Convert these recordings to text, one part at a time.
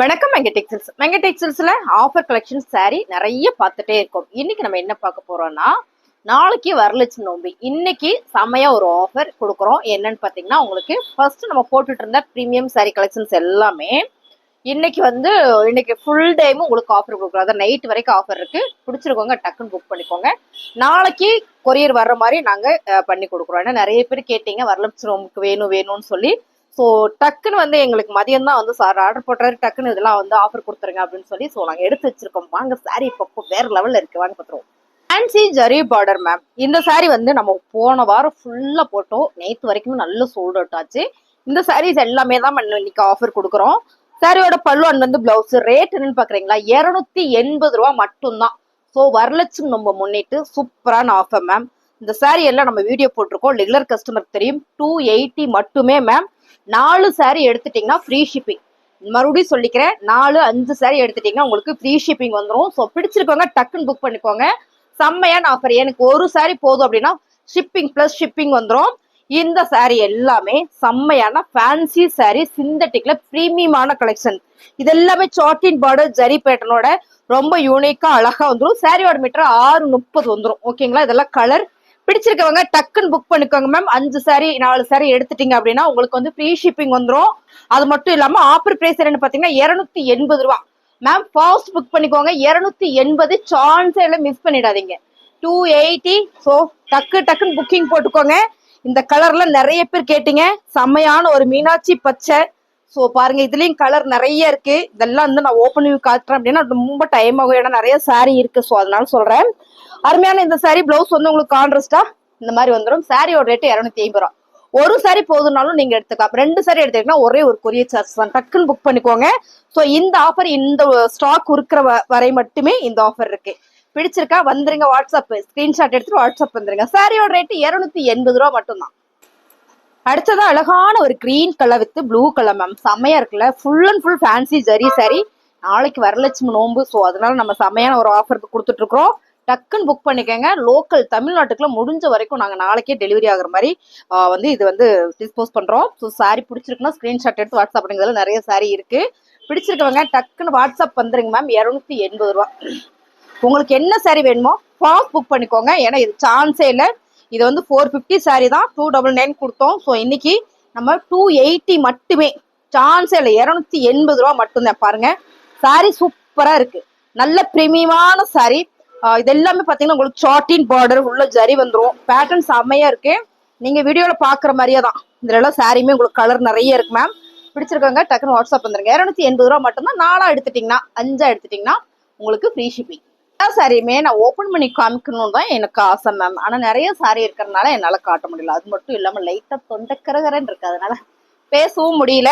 வணக்கம் மெங்க டெக்ஸ்டைல்ஸ். மெங்க டெக்ஸ்டைல்ஸ்ல offer collection sari நிறைய பார்த்துட்டே இருக்கோம். இன்னைக்கு நம்ம என்ன பார்க்க போறோம்னா நாளைக்கு வரலட்சுமி நோம்பி. இன்னைக்கு செமையா ஒரு ஆஃபர் கொடுக்குறோம். என்னன்னு பார்த்தீங்கன்னா உங்களுக்கு ஃபர்ஸ்ட் நம்ம போட்டுட்டு இருந்த ப்ரீமியம் சாரி கலெக்ஷன்ஸ் எல்லாமே இன்னைக்கு வந்து இன்னைக்கு ஃபுல் டைமும் உங்களுக்கு ஆஃபர் கொடுக்குறோம். அதான் நைட் வரைக்கும் ஆஃபர் இருக்கு. பிடிச்சிருக்கோங்க டக்குன்னு புக் பண்ணிக்கோங்க. நாளைக்கு கொரியர் வர்ற மாதிரி நாங்கள் பண்ணி கொடுக்குறோம். ஏன்னா நிறைய பேர் கேட்டீங்க வரலட்சுமி நோம்புக்கு வேணும் வேணும்னு சொல்லி. ஸோ டக்குன்னு வந்து எங்களுக்கு மதியம் தான் வந்து சார் ஆர்டர் போட்டாரு டக்குன்னு இதெல்லாம் வந்து ஆஃபர் கொடுத்துருங்க அப்படின்னு சொல்லி ஸோ நாங்கள் எடுத்து வச்சிருக்கோம். வாங்க சாரி இப்போ வேற லெவலில் இருக்கு. வாங்க பார்த்துருவோம் ஃபேன்சி ஜரி பார்டர் மேம் இந்த saree வந்து நம்ம போன வாரம் ஃபுல்லாக போட்டோம். நேற்று வரைக்கும் நல்ல சோல்ட் அவுட் ஆச்சு. இந்த சாரீஸ் எல்லாமே தான் இன்னைக்கு ஆஃபர் கொடுக்குறோம். சாரியோட பல்லு வந்து பிளவுஸ் ரேட் என்னன்னு பார்க்குறீங்களா இரநூத்தி எண்பது ரூபா மட்டும்தான். ஸோ வரலட்சம் நம்ம முன்னிட்டு சூப்பரான ஆஃபர் மேம் இந்த saree எல்லாம் நம்ம வீடியோ போட்டிருக்கோம். ரெகுலர் கஸ்டமருக்கு தெரியும். டூ எயிட்டி மட்டுமே மேம் நாலு சாரி எடுத்துட்டீங்கன்னா ஃப்ரீ ஷிப்பிங் மறுபடியும் சொல்லிக்கிறேன் நாலு அஞ்சு சாரி எடுத்துட்டீங்கன்னா உங்களுக்கு ஃப்ரீ ஷிப்பிங் வந்துடும் ஸோ பிடிச்சிருக்கவங்க டக்குன்னு புக் பண்ணிக்கோங்க. செம்மையான ஆஃபர் எனக்கு ஒரு சாரி போதும் அப்படின்னா ஷிப்பிங் ப்ளஸ் ஷிப்பிங் வந்துடும் இந்த saree எல்லாமே செம்மையான ஃபேன்சி saree சிந்தட்டிக்ல ப்ரீமியமான கலெக்ஷன் இது எல்லாமே சாட்டின் பார்டர் ஜரி பேட்டனோட ரொம்ப யூனிக்கா அழகா வந்துடும் சாரியோட மீட்டர் ஆறு முப்பது வந்துடும் ஓகேங்களா இதெல்லாம் கலர் பிடிச்சிருக்கவங்க டக்குன்னு புக் பண்ணிக்கோங்க மேம் அஞ்சு சாரி நாலு சாரி எடுத்துட்டீங்க அப்படின்னா உங்களுக்கு வந்து ஃப்ரீ ஷிப்பிங் வந்துடும் அது மட்டும் இல்லாம ஆஃபர் பிரைஸ் என்னன்னு பாத்தீங்கன்னா இருநூத்தி எண்பது ரூபா. மேம் ஃபாஸ்ட் புக் பண்ணிக்கோங்க. இருநூத்தி எண்பது சான்ஸே இல்லை மிஸ் பண்ணிடாதீங்க. டூ எயிட்டி ஸோ டக்கு டக்குன்னு புக்கிங் போட்டுக்கோங்க. இந்த கலர்ல நிறைய பேர் கேட்டீங்க. செம்மையான ஒரு மீனாட்சி பச்சை. ஸோ பாருங்க இதுலயும் கலர் நிறைய இருக்கு. இதெல்லாம் வந்து நான் ஓப்பன் வியூ காட்டுறேன் அப்படின்னா ரொம்ப டைம் ஆகும். ஏன்னா நிறைய சாரி இருக்கு. ஸோ அதனால சொல்றேன். அருமையான இந்த சாரி பிளவுஸ் வந்து உங்களுக்கு கான்ட்ரஸ்டா இந்த மாதிரி வந்துடும் சாரியோட ரேட்டு இரநூத்தி ஐம்பது ரூபா. ஒரு சாரி போதுனாலும் நீங்க எடுத்துக்கலாம். ரெண்டு சாரி எடுத்தீங்கன்னா ஒரே ஒரு கொரியர் சார்ஜ் தான். டக்குன்னு புக் பண்ணிக்கோங்க. ஸோ இந்த ஆஃபர் இந்த ஸ்டாக் இருக்கிற வ- வரை மட்டுமே இந்த ஆஃபர் இருக்கு. பிடிச்சிருக்கா? வந்துருங்க வாட்ஸ்அப் ஸ்கிரீன்ஷாட் எடுத்துட்டு வாட்ஸ்அப் வந்துருங்க. சாரியோட ரேட்டு இரநூத்தி எண்பது ரூபா மட்டும்தான். அடுத்ததான் அழகான ஒரு green colour with blue colour ma'am செம்மையா இருக்குல்ல? Full and full fancy zari sari நாளைக்கு வரலட்சுமி நோம்பு. ஸோ அதனால நம்ம செம்மையான ஒரு ஆஃபருக்கு கொடுத்துட்டு இருக்கிறோம். டக்குன்னு புக் பண்ணிக்கோங்க. லோக்கல் தமிழ்நாட்டுக்குள்ள முடிஞ்ச வரைக்கும் நாங்கள் நாளைக்கே டெலிவரி ஆகுற மாதிரி வந்து இது வந்து டிஸ்போஸ் பண்ணுறோம் ஸோ சாரி பிடிச்சிருக்குன்னா ஸ்க்ரீன்ஷாட் எடுத்து வாட்ஸ்அப் பண்ணுங்க நிறைய சாரி இருக்குது பிடிச்சிருக்கவங்க டக்குன்னு வாட்ஸ்அப் வந்துருங்க மேம் இரநூத்தி எண்பது ரூபா. உங்களுக்கு என்ன சாரி வேணுமோ ஃபாஸ்ட் புக் பண்ணிக்கோங்க. ஏன்னா இது சான்ஸே இல்லை. இது வந்து ஃபோர் ஃபிஃப்டி சாரி தான். டூ டபுள் நைன் கொடுத்தோம். ஸோ இன்னைக்கு நம்ம டூ எயிட்டி மட்டுமே. சான்ஸே இல்லை. இரநூத்தி எண்பது ரூபா மட்டும்தான். பாருங்க. சாரி சூப்பராக இருக்குது நல்ல பிரீமியமான சாரி இது எல்லாமே பார்த்தீங்கன்னா உங்களுக்கு சார்ட்டின் பார்டர் உள்ள ஜரி வந்துடும் பேட்டர்ன் செம்மையா இருக்கு. நீங்க வீடியோவில் பார்க்குற மாதிரியே தான். இதுல எல்லாம் சாரியுமே உங்களுக்கு கலர் நிறைய இருக்கு மேம் பிடிச்சிருக்காங்க டக்குன்னு வாட்ஸ்அப் வந்துருங்க. இரநூத்தி எண்பது ரூபா மட்டும்தான் நாலா எடுத்துட்டீங்கன்னா அஞ்சா எடுத்துட்டீங்கன்னா உங்களுக்கு ஃப்ரீ ஷிப்பிங் எல்லா சாரியுமே நான் ஓப்பன் பண்ணி காமிக்கணும்னு தான் எனக்கு ஆசை மேம் ஆனால் நிறைய சாரி இருக்கிறதுனால என்னால் காட்ட முடியல. அது மட்டும் இல்லாமல் லைட்டாக தொண்டைக்கரகரன்னு இருக்கு அதனால பேசவும் முடியல.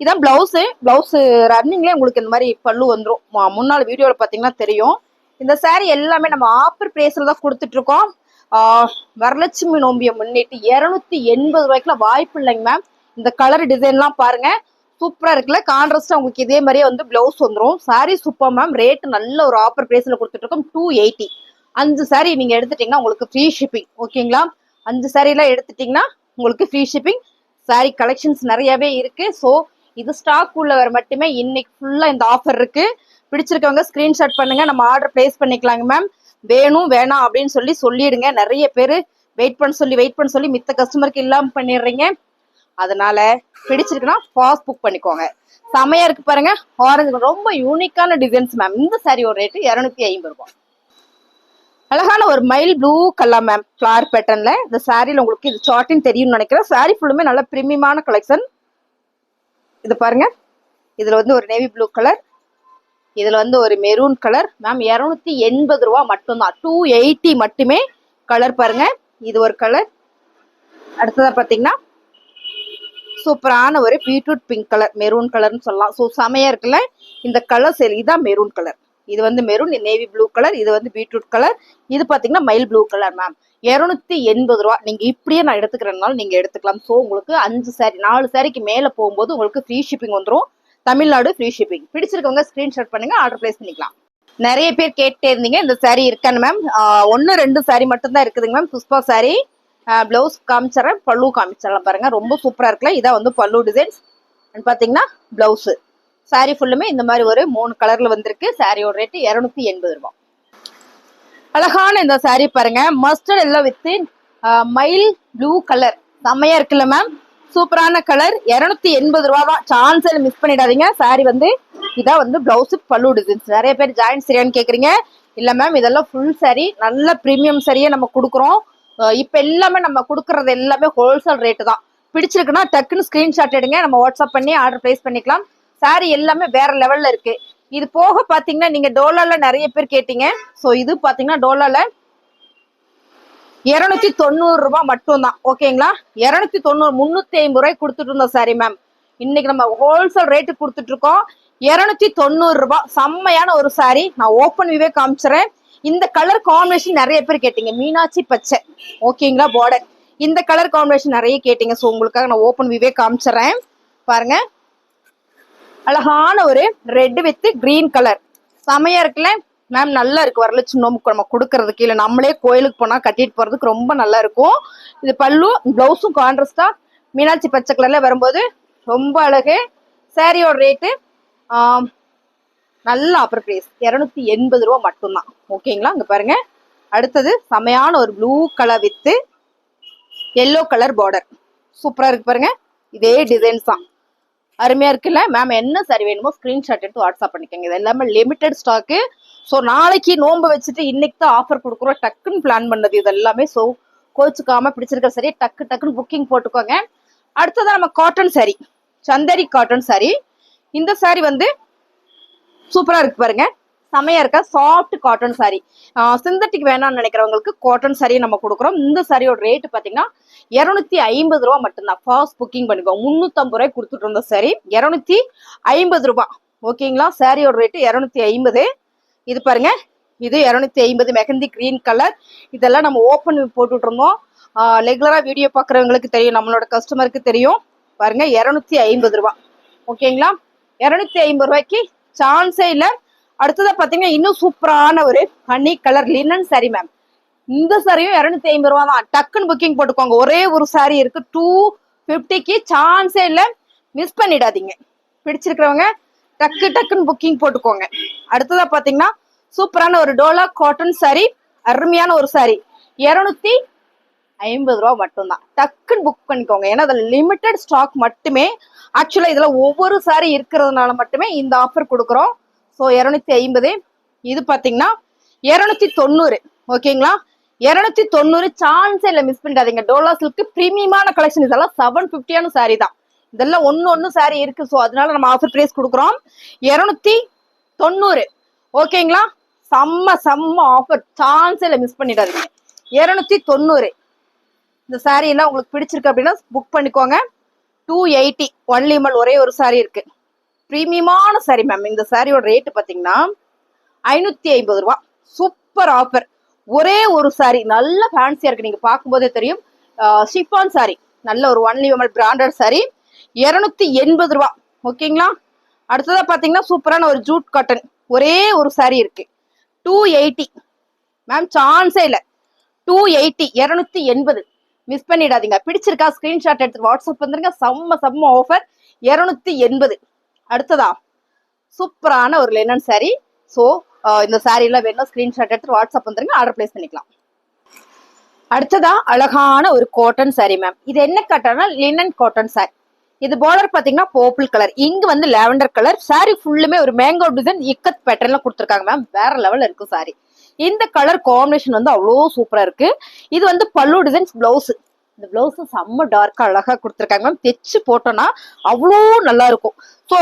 இதான் பிளவுஸு பிளவுஸு ரன்னிங்லேயே உங்களுக்கு இந்த மாதிரி பல்லு வந்துடும் முன்னாள் வீடியோவில் பார்த்தீங்கன்னா தெரியும். இந்த saree எல்லாமே நம்ம ஆஃபர் ப்ரைஸில் தான் கொடுத்துட்டு இருக்கோம் வரலட்சுமி நோம்பியை முன்னிட்டு இரநூத்தி எண்பது ரூபாய்க்குல வாய்ப்பு இல்லைங்க மேம் இந்த கலர் டிசைன்லாம் பாருங்க. சூப்பரா இருக்குல்ல? கான்ட்ராஸ்டா உங்களுக்கு இதே மாதிரியே வந்து பிளவுஸ் வந்துடும் சாரீ சூப்பர் மேம் ரேட் நல்ல ஒரு ஆஃபர் பிரைஸ்ல கொடுத்துட்டு இருக்கோம் டூ எயிட்டி அஞ்சு சாரீ நீங்க எடுத்துட்டீங்கன்னா உங்களுக்கு ஃப்ரீ ஷிப்பிங் ஓகேங்களா அஞ்சு சாரீலாம் எல்லாம் எடுத்துட்டீங்கன்னா உங்களுக்கு ஃப்ரீ ஷிப்பிங் சாரீ கலெக்ஷன்ஸ் நிறையவே இருக்கு. ஸோ இது ஸ்டாக் உள்ளவர் மட்டுமே இன்னைக்கு ஃபுல்லா இந்த ஆஃபர் இருக்கு. பிடிச்சிருக்கவங்க ஸ்கிரீன்ஷாட் பண்ணுங்க. நம்ம ஆர்டர் பிளேஸ் பண்ணிக்கலாங்க மேம் வேணும் வேணாம் அப்படின்னு சொல்லி சொல்லிடுங்க. நிறைய பேர் வெயிட் பண்ண சொல்லி வெயிட் பண்ண சொல்லி மித்த கஸ்டமருக்கு இல்லாம பண்ணிடுறீங்க. அதனால பிடிச்சிருக்குன்னா ஃபாஸ்ட் புக் பண்ணிக்கோங்க. செமையா இருக்கு பாருங்க. ஆரஞ்சு ரொம்ப யூனிக்கான டிசைன்ஸ் மேம் இந்த சாரியோட ரேட்டு இரநூத்தி ஐம்பது ரூபாய். அழகான ஒரு mild blue colour ma'am flower பேட்டர்ன்ல இந்த சாரியில் உங்களுக்கு இது சாட்டின் தெரியும்னு நினைக்கிறேன். சாரி ஃபுல்லுமே நல்ல பிரீமியமான கலெக்ஷன் இது பாருங்க. இதுல வந்து ஒரு நேவி ப்ளூ கலர் இதில் வந்து ஒரு மெரூன் கலர் மேம் இரநூத்தி எண்பது ரூபா மட்டும்தான். டூ எயிட்டி மட்டுமே கலர் பாருங்க. இது ஒரு கலர் அடுத்ததாக பார்த்தீங்கன்னா சூப்பரான ஒரு பீட்ரூட் பிங்க் கலர் மெரூன் கலர்னு சொல்லலாம். ஸோ செமையாக இருக்குல்ல? இந்த கலர் சரி இதான் மெரூன் கலர் இது வந்து மெரூன் நேவி ப்ளூ கலர் இது வந்து பீட்ரூட் கலர் இது பார்த்தீங்கன்னா மைல் ப்ளூ கலர் மேம் இரநூத்தி எண்பது ரூபா. நீங்கள் இப்படியே நான் எடுத்துக்கிறதுனால நீங்கள் எடுத்துக்கலாம். ஸோ உங்களுக்கு அஞ்சு சாரி நாலு சாரிக்கு மேலே போகும்போது உங்களுக்கு ஃப்ரீ ஷிப்பிங் வந்துடும் தமிழ்நாடு ஃப்ரீ ஷிப்பிங் பிடிச்சிருக்கவங்க ஸ்கிரீன்ஷாட் பண்ணுங்க ஆர்டர் பிளேஸ் பண்ணிக்கலாம். நிறைய பேர் கேட்டே இருந்தீங்க இந்த saree இருக்கான்னு மேம் ஒன்று ரெண்டு saree மட்டும்தான் இருக்குதுங்க மேம் புஷ்பா saree பிளவுஸ் காமிச்சிடறேன் பல்லு காமிச்சிடலாம் பாருங்க. ரொம்ப சூப்பரா இருக்குல்ல இதான் வந்து பல்லு டிசைன்ஸ் பார்த்தீங்கன்னா பிளவுஸ் saree ஃபுல்லுமே இந்த மாதிரி ஒரு மூணு கலர்ல வந்திருக்கு. சாரியோட ரேட்டு இருநூத்தி எண்பது ரூபாய். அழகான இந்த saree பாருங்க. மஸ்டர்ட் எல்லாம் வித்து மயில் ப்ளூ கலர் செம்மையா இருக்குல்ல மேம் சூப்பரான கலர் இருநூத்தி எண்பது ரூபா தான் சான்ஸ் மிஸ் பண்ணிடாதீங்க. சாரி வந்து இதான் வந்து பிளவுஸ் பல்லு டிசைன்ஸ் நிறைய பேர் ஜாயின் சரியான்னு கேட்குறீங்க இல்லை மேம் இதெல்லாம் ஃபுல் சாரி நல்ல ப்ரீமியம் சாரியே நம்ம கொடுக்குறோம். இப்போ எல்லாமே நம்ம கொடுக்கறது எல்லாமே ஹோல்சேல் ரேட்டு தான். பிடிச்சிருக்குன்னா டக்குன்னு ஸ்க்ரீன்ஷாட் எடுங்க. நம்ம வாட்ஸ்அப் பண்ணி ஆர்டர் ப்ளேஸ் பண்ணிக்கலாம். சாரி எல்லாமே வேற லெவலில் இருக்கு. இது போக பார்த்தீங்கன்னா நீங்கள் டோலாவில் நிறைய பேர் கேட்டீங்க. ஸோ இது பார்த்தீங்கன்னா டோலாவில் இருநூத்தி தொண்ணூறு ரூபாய் மட்டும்தான். ஓகேங்களா? இருநூத்தி தொண்ணூறு முன்னூத்தி ஐம்பது ரூபாய் கொடுத்துட்டு இருந்தோம் சாரி மேம் இன்னைக்கு நம்ம ஹோல்சேல் ரேட்டு கொடுத்துட்டு இருக்கோம். இருநூத்தி தொண்ணூறு ரூபாய். செம்மையான ஒரு சாரி நான் ஓப்பன் விவே காமிச்சிடுறேன் இந்த கலர் காம்பினேஷன் நிறைய பேர் கேட்டீங்க. மீனாட்சி பச்சை. ஓகேங்களா பார்டர் இந்த கலர் காம்பினேஷன் நிறைய கேட்டீங்க. ஸோ உங்களுக்காக நான் ஓப்பன் விவே காமிச்சிடுறேன் பாருங்க. அழகான ஒரு ரெட் வித் கிரீன் கலர் செமையா இருக்குல்ல? மேம் நல்லா இருக்கு. வரலட்சுமி நோம்புக்கு நம்ம கொடுக்கறதுக்கு. இல்லை நம்மளே கோயிலுக்கு போனால் கட்டிட்டு போறதுக்கு ரொம்ப நல்லா இருக்கும். இது பல்லு பிளவுஸும் கான்ட்ராஸ்டா மீனாட்சி பச்சை கலர்ல வரும்போது ரொம்ப அழகு. சாரியோட ரேட்டு நல்ல ஆஃபர் பிரைஸ் இரநூத்தி எண்பது ரூபா மட்டும்தான். ஓகேங்களா இங்க பாருங்க. அடுத்தது செமையான ஒரு blue colour with yellow colour border சூப்பரா இருக்கு பாருங்க. இதே டிசைன்ஸ் தான். அருமையா இருக்குல்ல? மேம் என்ன சாரி வேணுமோ ஸ்கிரீன்ஷாட் எடுத்து வாட்ஸ்அப் பண்ணிக்கோங்க. இது எல்லாமே லிமிடெட் ஸ்டாக்கு ஸோ நாளைக்கு நோன்பு வச்சுட்டு இன்னைக்கு தான் ஆஃபர் கொடுக்குறோம். டக்குன்னு பிளான் பண்ணது இது எல்லாமே ஸோ கோச்சுக்காம பிடிச்சிருக்க சரி டக்கு டக்குன்னு புக்கிங் போட்டுக்கோங்க. அடுத்ததான் நம்ம காட்டன் சாரி சந்தரி காட்டன் சாரி இந்த சாரி வந்து சூப்பராக இருக்கு பாருங்க. செமையா இருக்க? சாஃப்ட் காட்டன் சாரி சிந்தட்டிக் வேணாம்னு நினைக்கிறவங்களுக்கு காட்டன் சாரியை நம்ம கொடுக்குறோம். இந்த சாரியோட ரேட்டு பார்த்தீங்கன்னா இரநூத்தி ஐம்பது ரூபா மட்டும்தான். ஃபாஸ்ட் புக்கிங் பண்ணிக்கோங்க முந்நூற்றம்பது ரூபாய் கொடுத்துட்டு இருந்த சாரி இரநூத்தி ஐம்பது ரூபா ஓகேங்களா சாரியோட ரேட்டு இரநூத்தி ஐம்பது. இது பாருங்க. இது இரநூத்தி ஐம்பது மெஹந்தி கிரீன் கலர் இதெல்லாம் நம்ம ஓப்பன் போட்டுட்டு இருந்தோம் ரெகுலராக வீடியோ பார்க்குறவங்களுக்கு தெரியும். நம்மளோட கஸ்டமருக்கு தெரியும். பாருங்க இரநூத்தி ஐம்பது ரூபா. ஓகேங்களா இரநூத்தி ஐம்பது ரூபாய்க்கு சான்ஸே இல்லை. அடுத்ததாக பார்த்தீங்கன்னா இன்னும் சூப்பரான ஒரு honey colour linen sari ma'am இந்த சாரியும் இரநூத்தி ஐம்பது ரூபா தான். டக்குன்னு புக்கிங் போட்டுக்கோங்க. ஒரே ஒரு சாரி இருக்கு. டூ ஃபிஃப்டிக்கு சான்ஸே இல்லை. மிஸ் பண்ணிடாதீங்க. பிடிச்சிருக்கிறவங்க டக்கு டக்குன்னு புக்கிங் போட்டுக்கோங்க. அடுத்ததா பாத்தீங்கன்னா சூப்பரான ஒரு டோலா காட்டன் சாரி அருமையான ஒரு சாரி இருநூத்தி ஐம்பது ரூபா மட்டும்தான். டக்குன்னு புக் பண்ணிக்கோங்க. ஏன்னா அதில் லிமிட்டட் ஸ்டாக் மட்டுமே ஆக்சுவலாக இதில் ஒவ்வொரு சாரி இருக்கிறதுனால மட்டுமே இந்த ஆஃபர் கொடுக்குறோம். ஸோ இரநூத்தி ஐம்பது. இது பார்த்தீங்கன்னா இரநூத்தி தொண்ணூறு. ஓகேங்களா? இரநூத்தி தொண்ணூறு சான்ஸே இல்லை மிஸ் பண்ணிடாதீங்க. டோலா சில்க்கு ப்ரீமியமான கலெக்ஷன் இதெல்லாம் செவன் ஃபிஃப்டியான சாரி தான். இதெல்லாம் ஒன்னு ஒன்னு சாரி இருக்கு. ஸோ அதனால நம்ம ஆஃபர் பிரைஸ் கொடுக்குறோம். இருநூத்தி தொண்ணூறு. ஓகேங்களா செம்ம செம்ம ஆஃபர் சான்ஸே இல்லை மிஸ் பண்ணிடாதீங்க. இருநூத்தி தொண்ணூறு. இந்த saree எல்லாம் உங்களுக்கு பிடிச்சிருக்கு அப்படின்னா புக் பண்ணிக்கோங்க. டூ எயிட்டி ஒன்லி மல் ஒரே ஒரு saree இருக்கு. ப்ரீமியமான saree மேம் இந்த சாரியோட ரேட்டு பார்த்தீங்கன்னா ஐநூத்தி ஐம்பது ரூபா. சூப்பர் ஆஃபர் ஒரே ஒரு saree. நல்ல ஃபேன்சியா இருக்கு. நீங்க பார்க்கும்போதே தெரியும். Chiffon saree. நல்ல ஒரு ஒன்லி மல் பிராண்டட் saree. இருநூத்தி எண்பது ரூபா. ஓகேங்களா? அடுத்ததா பாத்தீங்கன்னா சூப்பரான ஒரு ஜூட் காட்டன். ஒரே ஒரு saree இருக்கு. டூ எயிட்டி மேம் சான்ஸே இல்லை. டூ எயிட்டி இரநூத்தி எண்பது. மிஸ் பண்ணிடாதீங்க. பிடிச்சிருக்கா? ஸ்கிரீன்ஷாட் எடுத்து வாட்ஸ்அப் வந்துருங்க. செம்ம செம்ம ஆஃபர் இரநூத்தி எண்பது. அடுத்ததா? சூப்பரான ஒரு லெனன் saree. ஸோ இந்த சாரீலாம் வேணும் ஸ்கிரீன்ஷாட் எடுத்து வாட்ஸ்அப் வந்துருங்க. ஆர்டர் பிளேஸ் பண்ணிக்கலாம். அடுத்ததா அழகான ஒரு காட்டன் saree மேம் இது என்ன காட்டன்னா லினன் காட்டன் saree. இது பார்டர் பாத்தீங்கன்னா பர்பிள் கலர் இங்க வந்து லாவெண்டர் கலர் சாரி ஃபுல்லுமே ஒரு மேங்கோ டிசைன் இக்கத் பேட்டர்ன்ல கொடுத்துருக்காங்க மேம் வேற லெவல் இருக்கும் சாரி இந்த கலர் காம்பினேஷன் வந்து அவ்வளோ சூப்பரா இருக்கு. இது வந்து பல்லு டிசைன்ஸ் பிளவுஸ் இந்த பிளவுஸ் செம்ம டார்க்கா அழகா கொடுத்துருக்காங்க மேம் தைச்சு போட்டோம்னா அவ்வளோ நல்லா இருக்கும். ஸோ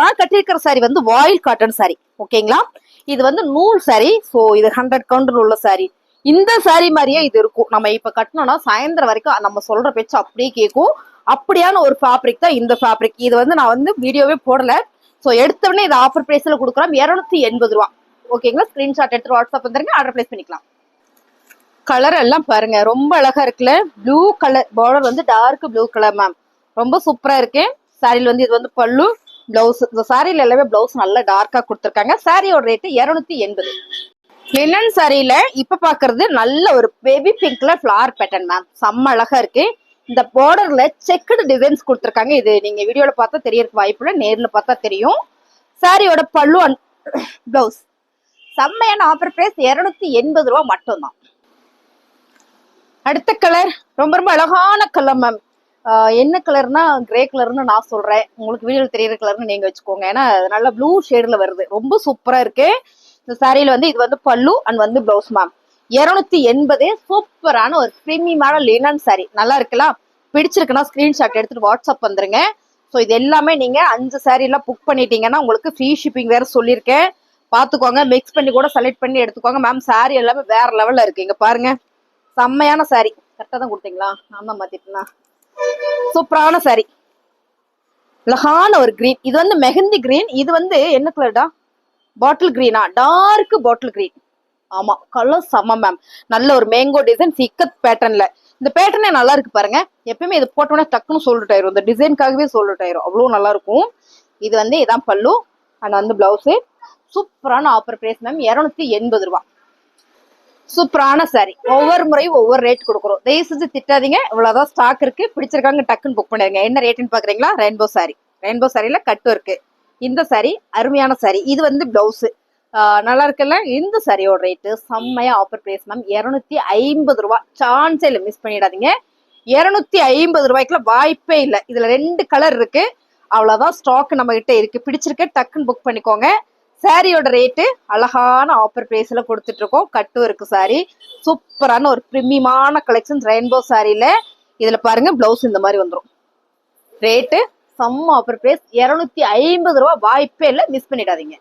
நான் கட்டியிருக்கிற சாரி வந்து வாயில் காட்டன் சாரி ஓகேங்களா இது வந்து நூல் சாரி ஸோ இது ஹண்ட்ரட் கவுண்டர் உள்ள சாரி இந்த சாரி மாதிரியே இது இருக்கும். நம்ம இப்ப கட்டினோம்னா சாயந்தரம் வரைக்கும் நம்ம சொல்ற பேச்சு அப்படியே கேட்கும். அப்படியான ஒரு ஃபேப்ரிக் தான் இந்த ஃபேப்ரிக் இது வந்து நான் வந்து வீடியோவே போடல. ஸோ எடுத்தவொடனே இது ஆஃபர் ப்ரைஸில் கொடுக்குறோம் இரநூத்தி எண்பது ரூபா. ஓகேங்களா ஸ்க்ரீன்ஷாட் எடுத்து வாட்ஸ்அப் வந்துருங்க. ஆர்டர் பிளேஸ் பண்ணிக்கலாம். கலர் எல்லாம் பாருங்க. ரொம்ப அழகா இருக்குல்ல? ப்ளூ கலர் பார்டர் வந்து டார்க் ப்ளூ கலர் மேம் ரொம்ப சூப்பரா இருக்கு. சாரியில் வந்து இது வந்து பல்லு பிளவுஸ் இந்த சாரியில் எல்லாமே பிளவுஸ் நல்லா டார்க்காக கொடுத்துருக்காங்க. சாரியோட ரேட்டு இரநூத்தி எண்பது. லினன் சாரியில இப்ப பாக்குறது நல்ல ஒரு பேபி பிங்க்ல ஃபிளார் பேட்டர்ன் மேம் செம்ம அழகா இருக்கு. இந்த பார்டர்ல செக்குடு டிசைன்ஸ் கொடுத்துருக்காங்க. இது நீங்க வீடியோல பார்த்தா தெரியறதுக்கு வாய்ப்பு இல்லை. நேர்ல பார்த்தா தெரியும். சாரியோட பல்லு அண்ட் பிளவுஸ் செம்மையான ஆஃபர் பிரைஸ் இருநூத்தி எண்பது ரூபா மட்டும்தான். அடுத்த கலர் ரொம்ப ரொம்ப அழகான கலர் மேம் என்ன கலர்னா கிரே கலர்னு நான் சொல்றேன். உங்களுக்கு வீடியோவில் தெரியுற கலர்னு நீங்க வச்சுக்கோங்க. ஏன்னா அது ப்ளூ ஷேட்ல வருது. ரொம்ப சூப்பரா இருக்கு. இந்த சாரியில வந்து இது வந்து பல்லு அண்ட் வந்து பிளவுஸ் மேம் இருநூத்தி எண்பது சூப்பரான ஒரு பிரீமியமான லினன் சாரி நல்லா இருக்கலாம் பிடிச்சிருக்குன்னா ஸ்கிரீன்ஷாட் எடுத்துட்டு வாட்ஸ்அப் வந்துருங்க. ஸோ இது எல்லாமே நீங்க அஞ்சு சாரி எல்லாம் புக் பண்ணிட்டீங்கன்னா உங்களுக்கு ஃப்ரீ ஷிப்பிங் வேற சொல்லியிருக்கேன். பார்த்துக்கோங்க. மிக்ஸ் பண்ணி கூட செலக்ட் பண்ணி எடுத்துக்கோங்க. மேம் சாரி எல்லாமே வேற லெவல்ல இருக்கு. இங்க பாருங்க. செம்மையான சாரி கரெக்டாக தான் கொடுத்தீங்களா? நான் தான் சூப்பரான சாரி அழகான ஒரு கிரீன் இது வந்து மெஹந்தி கிரீன் இது வந்து என்ன கலர்டா பாட்டில் கிரீனா டார்க் பாட்டில் கிரீன் ஆமா கலர் செம்ம மேம் நல்ல ஒரு மேங்கோ டிசைன் சிக்கத் பேட்டர்ன்ல இந்த பேட்டர்னே நல்லா இருக்கு பாருங்க. எப்பயுமே இது போட்டோன்னே டக்குன்னு சொல்லிட்டு ஆயிரும். இந்த டிசைனுக்காகவே சொல்லிட்டு ஆயிரும். அவ்வளோ நல்லா இருக்கும். இது வந்து இதான் பல்லு. அண்ட் வந்து பிளவுஸு சூப்பரான ஆஃபர் பிரைஸ் மேம் இரநூத்தி எண்பது ரூபா. சூப்பரான சாரி ஒவ்வொரு முறையும் ஒவ்வொரு ரேட் கொடுக்குறோம். தயவு செஞ்சு திட்டாதீங்க. இவ்வளவுதான் ஸ்டாக் இருக்கு. பிடிச்சிருக்காங்க டக்குன்னு புக் பண்ணிருங்க என்ன ரேட்டுன்னு பாக்குறீங்களா? ரெயின்போ சாரி ரெயின்போ சாரியில கட்டு இருக்கு. இந்த சாரி அருமையான சாரி இது வந்து பிளவுஸு நல்லா இருக்குல்ல? இந்த சரியோட ரேட்டு செம்மையா ஆஃபர் பிரைஸ் மேம் இரநூத்தி ஐம்பது ரூபா. சான்ஸே இல்லை மிஸ் பண்ணிடாதீங்க. இரநூத்தி ஐம்பது ரூபாய்க்குள்ள வாய்ப்பே இல்லை. இதுல ரெண்டு கலர் இருக்கு. அவ்வளவுதான் ஸ்டாக் நம்ம கிட்ட இருக்கு. பிடிச்சிருக்க டக்குன்னு புக் பண்ணிக்கோங்க. சாரியோட ரேட்டு அழகான ஆஃபர் பிரைஸ்ல கொடுத்துட்டு இருக்கோம் கட்டும் இருக்கு சாரி சூப்பரான ஒரு பிரிமியமான கலெக்ஷன் ரெயின்போ சாரியில இதுல பாருங்க பிளவுஸ் இந்த மாதிரி வந்துடும் ரேட்டு செம்ம ஆஃபர் பிரைஸ் இரநூத்தி ஐம்பது ரூபா வாய்ப்பே இல்லை. மிஸ் பண்ணிடாதீங்க.